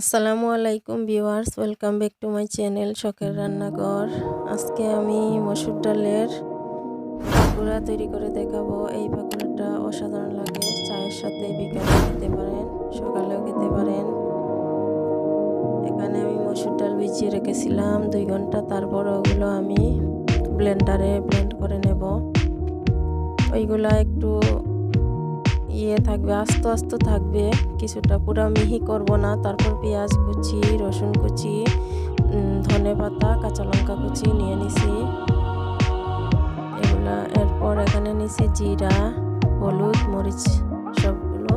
আসসালামু আলাইকুম viewers, welcome back to my channel শখের রান্নাঘর। আজকে আমি মসুর ডালের পাকুড়া তৈরি করে দেখাবো। এই পাকুড়াটা অসাধারণ লাগে। চায়ের সাথে বিকালে খেতে পারেন, সকালেও খেতে পারেন। এখানে আমি মসুর ডাল ভিজিয়ে রেখেছিলাম। দুই ঘণ্টা তারপর ওগুলো আমি ব্লেন্ডারে ব্লেন্ড করে নেব। ওইগুলা একটু ইয়ে থাকবে, আস্তে আস্তে থাকবে। কিছুটা পুরো মিহি করব না, তারপর পেঁয়াজ কুচি, রসুন কুচি ধনে পাতা, কাঁচা লঙ্কা কুচি নিয়ে নিছি। এগুলা এরপর এখানে নিছি জিরা, হলুদ, মরিচ সবগুলো।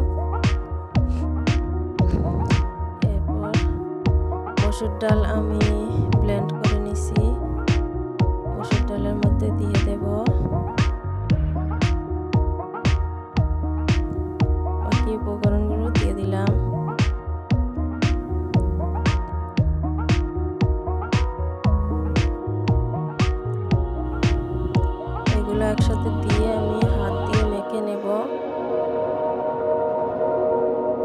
এরপর মসুর ডাল আমি একসাথে দিয়ে আমি হাত দিয়ে মেখে নেব।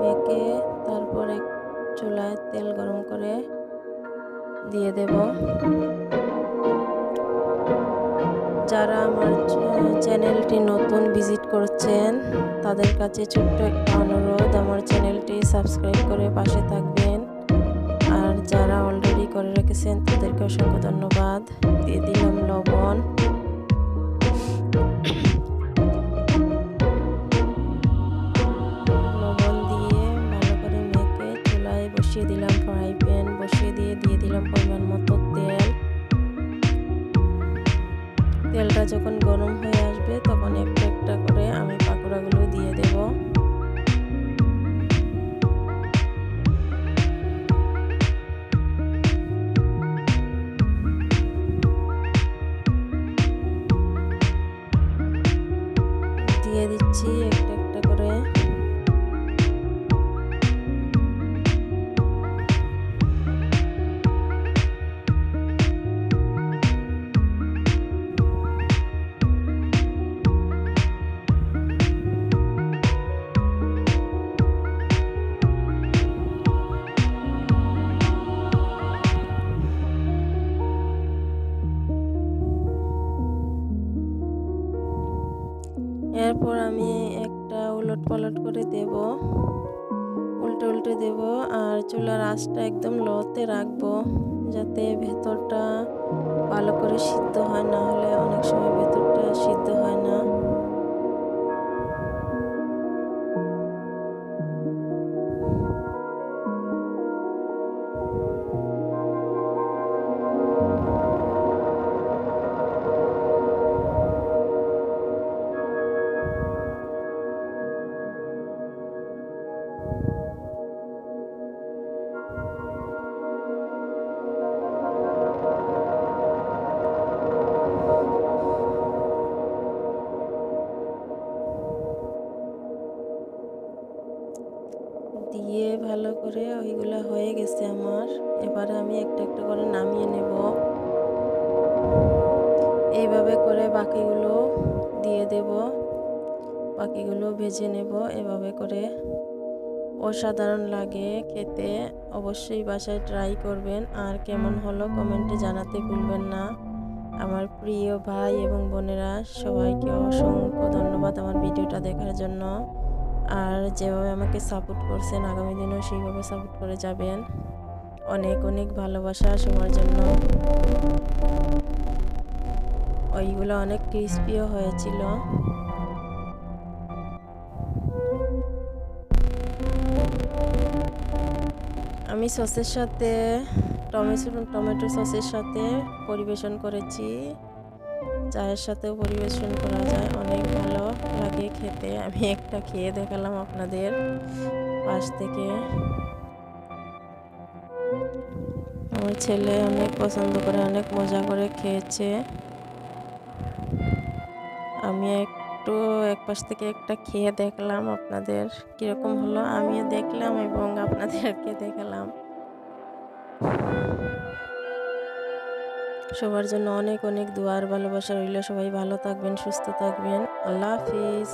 মেখে তারপরে চুলায় তেল গরম করে দিয়ে দেব। যারা আমার চ্যানেলটি নতুন ভিজিট করছেন, তাদের কাছে ছোট্ট একটা অনুরোধ, আমার চ্যানেলটি সাবস্ক্রাইব করে পাশে থাকবেন। আর যারা অলরেডি করে রেখেছেন, তাদেরকে অসংখ্য ধন্যবাদ। বসিয়ে দিলাম ফ্রাই প্যান, বসিয়ে দিয়ে দিয়ে দিলাম পরিমাণ মতো তেল। তেলটা যখন গরম হয়ে আসবে, তখন একটা একটা করে আমি পাকোড়াগুলো দিয়ে দেব। এরপর আমি একটা উলট পালট করে দেব। উল্টে উল্টে দেব আর চুলার আঁচটা একদম লতে রাখব যাতে ভেতরটা ভালো করে সিদ্ধ হয়, না হলে অনেক করে ওইগুলো হয়ে গেছে আমার। এবারে আমি একটা একটা করে নামিয়ে নেব। এইভাবে করে বাকিগুলো দিয়ে দেব। বাকিগুলো ভেজে নেব এভাবে করে। অসাধারণ লাগে খেতে। অবশ্যই বাসায় ট্রাই করবেন। আর কেমন হলো কমেন্টে জানাতে ভুলবেন না। আমার প্রিয় ভাই এবং বোনেরা, সবাইকে অসংখ্য ধন্যবাদ আমার ভিডিওটা দেখার জন্য। আর যেভাবে আমাকে সাপোর্ট করছেন, আগামী দিনেও সেইভাবে সাপোর্ট করে যাবেন। অনেক অনেক ভালোবাসা সবার জন্য। ওইগুলো অনেক ক্রিস্পিও হয়েছিল। আমি সসের সাথে, টমেটো টমেটো সসের সাথে পরিবেশন করেছি। চায়ের সাথেও পরিবেশন করা যায়, অনেক ভালো লাগে খেতে। আমি একটা খেয়ে দেখালাম আপনাদের পাশ থেকে। আমার ছেলে অনেক পছন্দ করে, অনেক মজা করে খেয়েছে। আমি একটু এক পাশ থেকে একটা খেয়ে দেখলাম আপনাদের কীরকম হলো। আমিও দেখলাম এবং আপনাদেরকে দেখালাম। সবার জন্য অনেক অনেক দুয়ার ভালোবাসা রইল। সবাই ভালো থাকবেন সুস্থ থাকবেন। আল্লাহ হাফিজ।